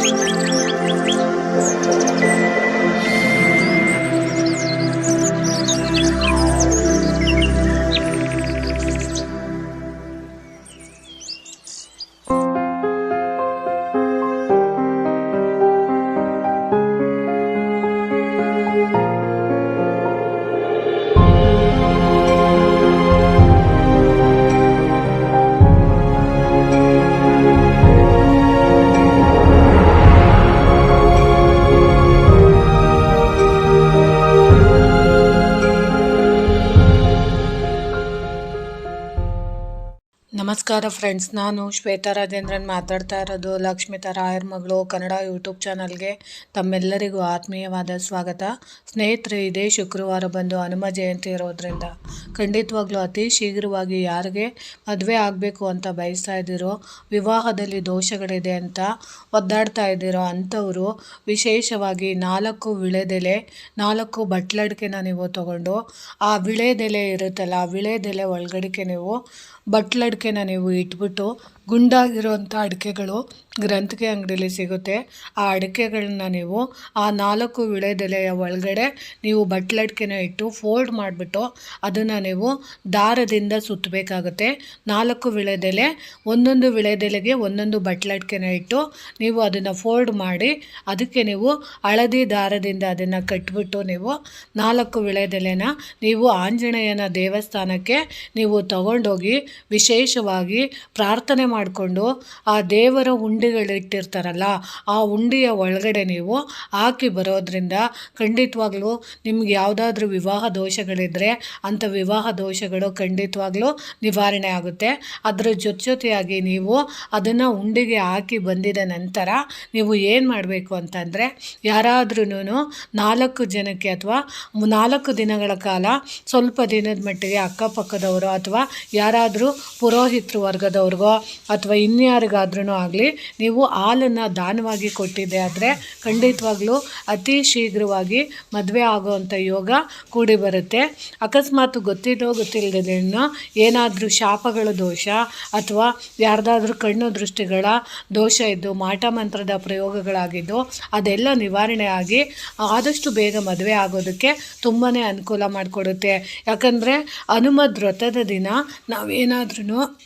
Música ನಮಸ್ಕಾರ ಫ್ರೆಂಡ್ಸ್ ನಾನು ಶ್ವೇತಾ ರಾಜೇಂದ್ರನ್ ಮಾತಾಡ್ತಾ ಇರೋದು ಲಕ್ಷ್ಮೀತಾ ರಾಯರ್ ಮಗಳು, ಕನ್ನಡ ಯೂಟ್ಯೂಬ್ ಚಾನಲ್ಗೆ ತಮ್ಮೆಲ್ಲರಿಗೂ ಆತ್ಮೀಯವಾದ ಸ್ವಾಗತ. ಸ್ನೇಹಿತರೆ, ಇದೇ ಶುಕ್ರವಾರ ಬಂದು ಹನುಮ ಜಯಂತಿ ಇರೋದ್ರಿಂದ ಖಂಡಿತವಾಗ್ಲೂ ಅತಿ ಶೀಘ್ರವಾಗಿ ಯಾರಿಗೆ ಮದುವೆ ಆಗಬೇಕು ಅಂತ ಬಯಸ್ತಾ ಇದ್ದೀರೋ, ವಿವಾಹದಲ್ಲಿ ದೋಷಗಳಿದೆ ಅಂತ ಒದ್ದಾಡ್ತಾ ಇದ್ದೀರೋ ಅಂಥವರು ವಿಶೇಷವಾಗಿ ನಾಲ್ಕು ವಿಳೆದೆಲೆ, ನಾಲ್ಕು ಬಟ್ಲಡಿಕೆನ ನೀವು ತಗೊಂಡು ಆ ವಿಳೆದೆಲೆ ಇರುತ್ತಲ್ಲ, ಆ ವಿಳೆದೆಲೆ ಒಳಗಡೆಗೆ ನೀವು ಬಟ್ಲಡಿಕೆನ ನೀವು ಇಟ್ಬಿಟ್ಟು ಗುಂಡಾಗಿರೋಂಥ ಅಡಿಕೆಗಳು ಗ್ರಂಥಿಗೆ ಅಂಗಡಿಯಲ್ಲಿ ಸಿಗುತ್ತೆ. ಆ ಅಡಿಕೆಗಳನ್ನ ನೀವು ಆ ನಾಲ್ಕು ವಿಳೆದೆಲೆಯ ಒಳಗಡೆ ನೀವು ಬಟ್ಲಡಿಕೆನ ಇಟ್ಟು ಫೋಲ್ಡ್ ಮಾಡಿಬಿಟ್ಟು ಅದನ್ನು ನೀವು ದಾರದಿಂದ ಸುತ್ತಬೇಕಾಗುತ್ತೆ. ನಾಲ್ಕು ವಿಳೆದೆಲೆ ಒಂದೊಂದು ವಿಳೆದೆಲೆಗೆ ಒಂದೊಂದು ಬಟ್ಲಡಿಕೆನ ಇಟ್ಟು ನೀವು ಅದನ್ನು ಫೋಲ್ಡ್ ಮಾಡಿ ಅದಕ್ಕೆ ನೀವು ಹಳದಿ ದಾರದಿಂದ ಅದನ್ನು ಕಟ್ಬಿಟ್ಟು ನೀವು ನಾಲ್ಕು ವಿಳೆದೆಲೆನ ನೀವು ಆಂಜನೇಯನ ದೇವಸ್ಥಾನಕ್ಕೆ ನೀವು ತಗೊಂಡೋಗಿ ವಿಶೇಷವಾಗಿ ಪ್ರಾರ್ಥನೆ ಮಾಡಿಕೊಂಡು ಆ ದೇವರ ಉಂಡಿಗಳಿಟ್ಟಿರ್ತಾರಲ್ಲ ಆ ಉಂಡಿಯ ಒಳಗಡೆ ನೀವು ಹಾಕಿ ಬರೋದ್ರಿಂದ ಖಂಡಿತವಾಗ್ಲೂ ನಿಮ್ಗೆ ಯಾವುದಾದ್ರೂ ವಿವಾಹ ದೋಷಗಳಿದ್ದರೆ ಅಂಥ ವಿವಾಹ ದೋಷಗಳು ಖಂಡಿತವಾಗ್ಲೂ ನಿವಾರಣೆ ಆಗುತ್ತೆ. ಅದರ ಜೊತೆ ಜೊತೆಯಾಗಿ ನೀವು ಅದನ್ನು ಉಂಡಿಗೆ ಹಾಕಿ ಬಂದಿದ ನಂತರ ನೀವು ಏನು ಮಾಡಬೇಕು ಅಂತಂದರೆ ಯಾರಾದ್ರೂ ನಾಲ್ಕು ಜನಕ್ಕೆ ಅಥವಾ ನಾಲ್ಕು ದಿನಗಳ ಕಾಲ ಸ್ವಲ್ಪ ದಿನದ ಮಟ್ಟಿಗೆ ಅಕ್ಕಪಕ್ಕದವರು ಅಥವಾ ಯಾರಾದರೂ ಪುರೋಹಿತರು ವರ್ಗದವ್ರಿಗೋ ಅಥವಾ ಇನ್ಯಾರಿಗಾದ್ರೂ ಆಗಲಿ, ನೀವು ಹಾಲನ್ನು ದಾನವಾಗಿ ಕೊಟ್ಟಿದ್ದೆ ಆದರೆ ಖಂಡಿತವಾಗ್ಲೂ ಅತಿ ಶೀಘ್ರವಾಗಿ ಮದುವೆ ಆಗೋವಂಥ ಯೋಗ ಕೂಡಿ ಬರುತ್ತೆ. ಅಕಸ್ಮಾತ್ ಗೊತ್ತಿದ್ದೋ ಗೊತ್ತಿಲ್ಲದೇನೋ ಏನಾದರೂ ಶಾಪಗಳ ದೋಷ ಅಥವಾ ಯಾರ್ದಾದ್ರೂ ಕಣ್ಣು ದೃಷ್ಟಿಗಳ ದೋಷ ಇದ್ದು, ಮಾಟ ಮಂತ್ರದ ಪ್ರಯೋಗಗಳಾಗಿದ್ದು, ಅದೆಲ್ಲ ನಿವಾರಣೆ ಆಗಿ ಆದಷ್ಟು ಬೇಗ ಮದುವೆ ಆಗೋದಕ್ಕೆ ತುಂಬಾ ಅನುಕೂಲ ಮಾಡಿಕೊಡುತ್ತೆ. ಯಾಕಂದರೆ ಹನುಮದ್ ವ್ರತದ ದಿನ ನಾವೇನಾದ್ರೂ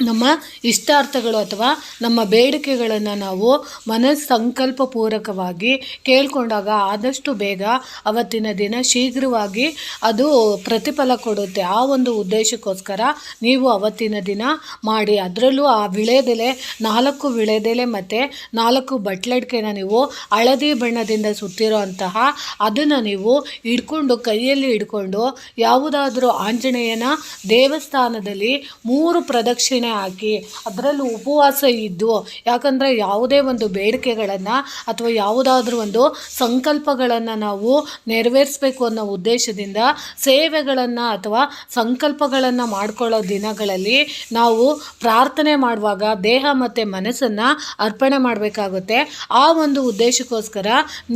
ನಮ್ಮ ಇಷ್ಟಾರ್ಥಗಳು ಅಥವಾ ನಮ್ಮ ಬೇಡಿಕೆಗಳನ್ನು ನಾವು ಮನಸ್ಸಂಕಲ್ಪ ಪೂರಕವಾಗಿ ಕೇಳಿಕೊಂಡಾಗ ಆದಷ್ಟು ಬೇಗ ಅವತ್ತಿನ ದಿನ ಶೀಘ್ರವಾಗಿ ಅದು ಪ್ರತಿಫಲ ಕೊಡುತ್ತೆ. ಆ ಒಂದು ಉದ್ದೇಶಕ್ಕೋಸ್ಕರ ನೀವು ಅವತ್ತಿನ ದಿನ ಮಾಡಿ. ಅದರಲ್ಲೂ ಆ ವಿಳೆದೆಲೆ, ನಾಲ್ಕು ವಿಳೆದೆಲೆ ಮತ್ತು ನಾಲ್ಕು ಬಟ್ಲಡ್ಕೆನ ನೀವು ಹಳದಿ ಬಣ್ಣದಿಂದ ಸುತ್ತಿರೋ ಅಂತಹ ಅದನ್ನು ನೀವು ಹಿಡ್ಕೊಂಡು, ಕೈಯಲ್ಲಿ ಹಿಡ್ಕೊಂಡು ಯಾವುದಾದ್ರೂ ಆಂಜನೇಯನ ದೇವಸ್ಥಾನದಲ್ಲಿ ಮೂರು ಪ್ರದಕ್ಷಿಣೆ ಹಾಕಿ ಅದರಲ್ಲೂ ಉಪವಾಸ ಇದ್ದು, ಯಾಕಂದರೆ ಯಾವುದೇ ಒಂದು ಬೇಡಿಕೆಗಳನ್ನು ಅಥವಾ ಯಾವುದಾದ್ರೂ ಒಂದು ಸಂಕಲ್ಪಗಳನ್ನು ನಾವು ನೆರವೇರಿಸಬೇಕು ಅನ್ನೋ ಉದ್ದೇಶದಿಂದ ಸೇವೆಗಳನ್ನು ಅಥವಾ ಸಂಕಲ್ಪಗಳನ್ನು ಮಾಡ್ಕೊಳ್ಳೋ ದಿನಗಳಲ್ಲಿ ನಾವು ಪ್ರಾರ್ಥನೆ ಮಾಡುವಾಗ ದೇಹ ಮತ್ತು ಮನಸ್ಸನ್ನು ಅರ್ಪಣೆ ಮಾಡಬೇಕಾಗುತ್ತೆ. ಆ ಒಂದು ಉದ್ದೇಶಕ್ಕೋಸ್ಕರ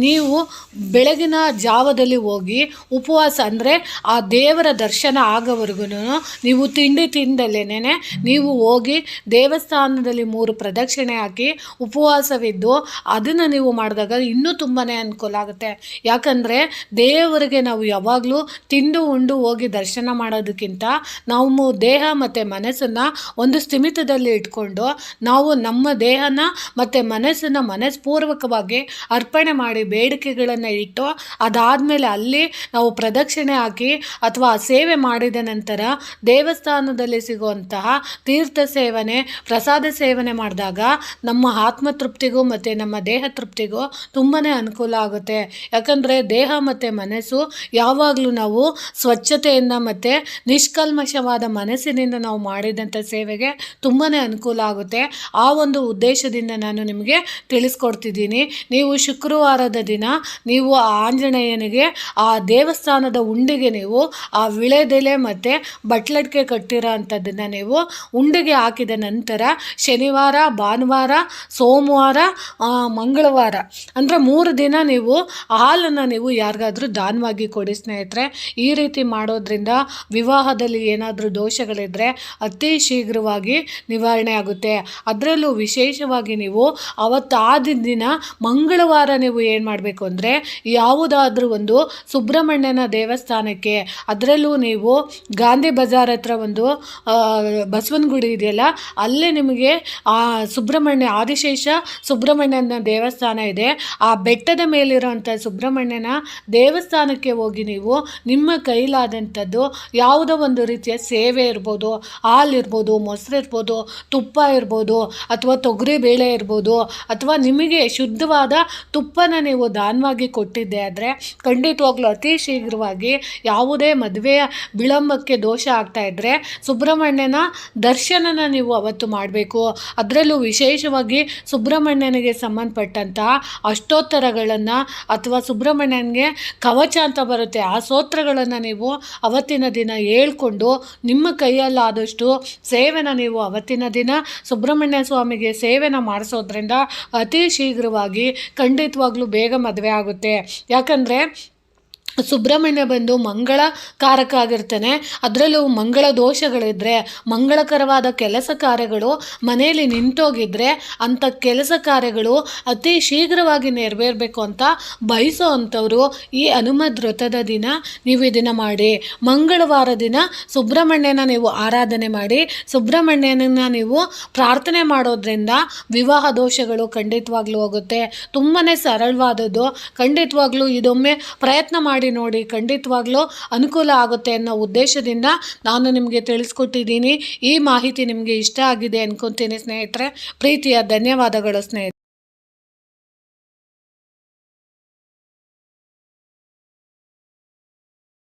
ನೀವು ಬೆಳಗಿನ ಜಾವದಲ್ಲಿ ಹೋಗಿ ಉಪವಾಸ ಅಂದರೆ ಆ ದೇವರ ದರ್ಶನ ಆಗೋವರೆಗೂ ನೀವು ತಿಂಡಿ ತಿಂದಲ್ಲೇನೆ ನೀವು ಹೋಗಿ ದೇವಸ್ಥಾನದಲ್ಲಿ ಮೂರು ಪ್ರದಕ್ಷಿಣೆ ಹಾಕಿ ಉಪವಾಸವಿದ್ದು ಅದನ್ನು ನೀವು ಮಾಡಿದಾಗ ಇನ್ನೂ ತುಂಬಾ ಅನುಕೂಲ ಆಗುತ್ತೆ. ಯಾಕಂದರೆ ದೇವರಿಗೆ ನಾವು ಯಾವಾಗಲೂ ತಿಂದು ಉಂಡು ಹೋಗಿ ದರ್ಶನ ಮಾಡೋದಕ್ಕಿಂತ ನಾವು ದೇಹ ಮತ್ತು ಮನಸ್ಸನ್ನು ಒಂದು ಸ್ಥಿಮಿತದಲ್ಲಿ ಇಟ್ಕೊಂಡು ನಾವು ನಮ್ಮ ದೇಹನ ಮತ್ತು ಮನಸ್ಸನ್ನು ಮನಸ್ಪೂರ್ವಕವಾಗಿ ಅರ್ಪಣೆ ಮಾಡಿ ಬೇಡಿಕೆಗಳನ್ನು ಇಟ್ಟು ಅದಾದಮೇಲೆ ಅಲ್ಲಿ ನಾವು ಪ್ರದಕ್ಷಿಣೆ ಹಾಕಿ ಅಥವಾ ಸೇವೆ ಮಾಡಿದ ನಂತರ ದೇವಸ್ಥಾನದಲ್ಲಿ ಸಿಗುವಂತಹ ತೀರ್ಥ ಸೇವನೆ, ಪ್ರಸಾದ ಸೇವನೆ ಮಾಡಿದಾಗ ನಮ್ಮ ಆತ್ಮ ತೃಪ್ತಿಗೂ ಮತ್ತು ನಮ್ಮ ದೇಹ ತೃಪ್ತಿಗೂ ತುಂಬಾ ಅನುಕೂಲ ಆಗುತ್ತೆ. ಯಾಕಂದರೆ ದೇಹ ಮತ್ತು ಮನಸ್ಸು ಯಾವಾಗಲೂ ನಾವು ಸ್ವಚ್ಛತೆಯಿಂದ ಮತ್ತು ನಿಷ್ಕಲ್ಮಶವಾದ ಮನಸ್ಸಿನಿಂದ ನಾವು ಮಾಡಿದಂಥ ಸೇವೆಗೆ ತುಂಬಾ ಅನುಕೂಲ ಆಗುತ್ತೆ. ಆ ಒಂದು ಉದ್ದೇಶದಿಂದ ನಾನು ನಿಮಗೆ ತಿಳಿಸ್ಕೊಡ್ತಿದ್ದೀನಿ. ನೀವು ಶುಕ್ರವಾರದ ದಿನ ನೀವು ಆ ಆಂಜನೇಯನಿಗೆ, ಆ ದೇವಸ್ಥಾನದ ಉಂಡಿಗೆ ನೀವು ಆ ವಿಳೆದೆಲೆ ಮತ್ತು ಬಟ್ಲಡ್ಕೆ ಕಟ್ಟಿರೋ ಅಂಥದ್ದನ್ನು ನೀವು ಉಂಡೆ ಒಲೆಗೆ ಹಾಕಿದ ನಂತರ ಶನಿವಾರ ಭಾನುವಾರ ಸೋಮವಾರ ಮಂಗಳವಾರ. ಅಂದರೆ ಮೂರು ದಿನ ನೀವು ಹಾಲನ್ನು ನೀವು ಯಾರಿಗಾದರೂ ದಾನವಾಗಿ ಕೊಡಿ ಸ್ನೇಹಿತರೆ. ಈ ರೀತಿ ಮಾಡೋದ್ರಿಂದ ವಿವಾಹದಲ್ಲಿ ಏನಾದರೂ ದೋಷಗಳಿದ್ದರೆ ಅತಿ ಶೀಘ್ರವಾಗಿ ನಿವಾರಣೆ ಆಗುತ್ತೆ. ಅದರಲ್ಲೂ ವಿಶೇಷವಾಗಿ ನೀವು ಅವತ್ತಾದ ದಿನ ಮಂಗಳವಾರ ನೀವು ಏನು ಮಾಡಬೇಕು ಅಂದರೆ ಯಾವುದಾದ್ರೂ ಒಂದು ಸುಬ್ರಹ್ಮಣ್ಯನ ದೇವಸ್ಥಾನಕ್ಕೆ ಅದರಲ್ಲೂ ನೀವು ಗಾಂಧಿ ಬಜಾರ್ ಹತ್ರ ಒಂದು ಆ, ಬಸವನ ಗುಡಿ ಇದೆಯಲ್ಲ, ಅಲ್ಲೇ ನಿಮಗೆ ಆ ಸುಬ್ರಹ್ಮಣ್ಯ, ಆದಿಶೇಷ ಸುಬ್ರಹ್ಮಣ್ಯನ ದೇವಸ್ಥಾನ ಇದೆ. ಆ ಬೆಟ್ಟದ ಮೇಲಿರುವಂಥ ಸುಬ್ರಹ್ಮಣ್ಯನ ದೇವಸ್ಥಾನಕ್ಕೆ ಹೋಗಿ ನೀವು ನಿಮ್ಮ ಕೈಲಾದಂಥದ್ದು ಯಾವುದೋ ಒಂದು ರೀತಿಯ ಸೇವೆ ಇರ್ಬೋದು, ಹಾಲು ಇರ್ಬೋದು, ಮೊಸರು ಇರ್ಬೋದು, ತುಪ್ಪ ಇರ್ಬೋದು, ಅಥವಾ ತೊಗರಿ ಬೇಳೆ ಇರ್ಬೋದು, ಅಥವಾ ನಿಮಗೆ ಶುದ್ಧವಾದ ತುಪ್ಪನ ನೀವು ದಾನವಾಗಿ ಕೊಟ್ಟಿದ್ದೆ ಆದರೆ ಖಂಡಿತವಾಗ್ಲೂ ಅತಿ ಶೀಘ್ರವಾಗಿ ಯಾವುದೇ ಮದುವೆಯ ವಿಳಂಬಕ್ಕೆ ದೋಷ ಆಗ್ತಾ ಇದ್ದರೆ ಸುಬ್ರಹ್ಮಣ್ಯನ ದರ್ಶನನ ನೀವು ಅವತ್ತು ಮಾಡಬೇಕು. ಅದರಲ್ಲೂ ವಿಶೇಷವಾಗಿ ಸುಬ್ರಹ್ಮಣ್ಯನಿಗೆ ಸಂಬಂಧಪಟ್ಟಂತಹ ಅಷ್ಟೋತ್ತರಗಳನ್ನು ಅಥವಾ ಸುಬ್ರಹ್ಮಣ್ಯನಿಗೆ ಕವಚ ಅಂತ ಬರುತ್ತೆ. ಆ ಸ್ತೋತ್ರಗಳನ್ನು ನೀವು ಅವತ್ತಿನ ದಿನ ಹೇಳ್ಕೊಂಡು ನಿಮ್ಮ ಕೈಯಲ್ಲಾದಷ್ಟು ಸೇವೆನ ನೀವು ಅವತ್ತಿನ ದಿನ ಸುಬ್ರಹ್ಮಣ್ಯ ಸ್ವಾಮಿಗೆ ಸೇವೆನ ಮಾಡಿಸೋದ್ರಿಂದ ಅತಿ ಶೀಘ್ರವಾಗಿ ಖಂಡಿತವಾಗ್ಲೂ ಬೇಗ ಮದುವೆ ಆಗುತ್ತೆ. ಯಾಕಂದರೆ ಸುಬ್ರಹ್ಮಣ್ಯ ಬಂದು ಮಂಗಳ ಕಾರಕ ಆಗಿರ್ತಾನೆ ಅದರಲ್ಲೂ ಮಂಗಳ ದೋಷಗಳಿದ್ದರೆ ಮಂಗಳಕರವಾದ ಕೆಲಸ ಕಾರ್ಯಗಳು ಮನೆಯಲ್ಲಿ ನಿಂತೋಗಿದ್ರೆ ಅಂಥ ಕೆಲಸ ಕಾರ್ಯಗಳು ಅತಿ ಶೀಘ್ರವಾಗಿ ನೆರವೇರಬೇಕು ಅಂತ ಬಯಸೋ ಅಂಥವರು ಈ ಹನುಮದ್ ವ್ರತದ ದಿನ ನೀವು ಇದನ್ನು ಮಾಡಿ. ಮಂಗಳವಾರ ದಿನ ಸುಬ್ರಹ್ಮಣ್ಯನ ನೀವು ಆರಾಧನೆ ಮಾಡಿ. ಸುಬ್ರಹ್ಮಣ್ಯನನ್ನ ನೀವು ಪ್ರಾರ್ಥನೆ ಮಾಡೋದ್ರಿಂದ ವಿವಾಹ ದೋಷಗಳು ಖಂಡಿತವಾಗ್ಲೂ ಹೋಗುತ್ತೆ. ತುಂಬಾ ಸರಳವಾದದ್ದು. ಖಂಡಿತವಾಗ್ಲೂ ಇದೊಮ್ಮೆ ಪ್ರಯತ್ನ ಮಾಡಿ ನೋಡಿ ಖಂಡಿತವಾಗ್ಲೂ ಅನುಕೂಲ ಆಗುತ್ತೆ ಅನ್ನೋ ಉದ್ದೇಶದಿಂದ ನಾನು ನಿಮಗೆ ತಿಳಿಸ್ಕೊಟ್ಟಿದ್ದೀನಿ. ಈ ಮಾಹಿತಿ ನಿಮಗೆ ಇಷ್ಟ ಆಗಿದೆ ಅನ್ಕೊತೀನಿ ಸ್ನೇಹಿತರೆ. ಪ್ರೀತಿಯ ಧನ್ಯವಾದಗಳು ಸ್ನೇಹಿತರೆ.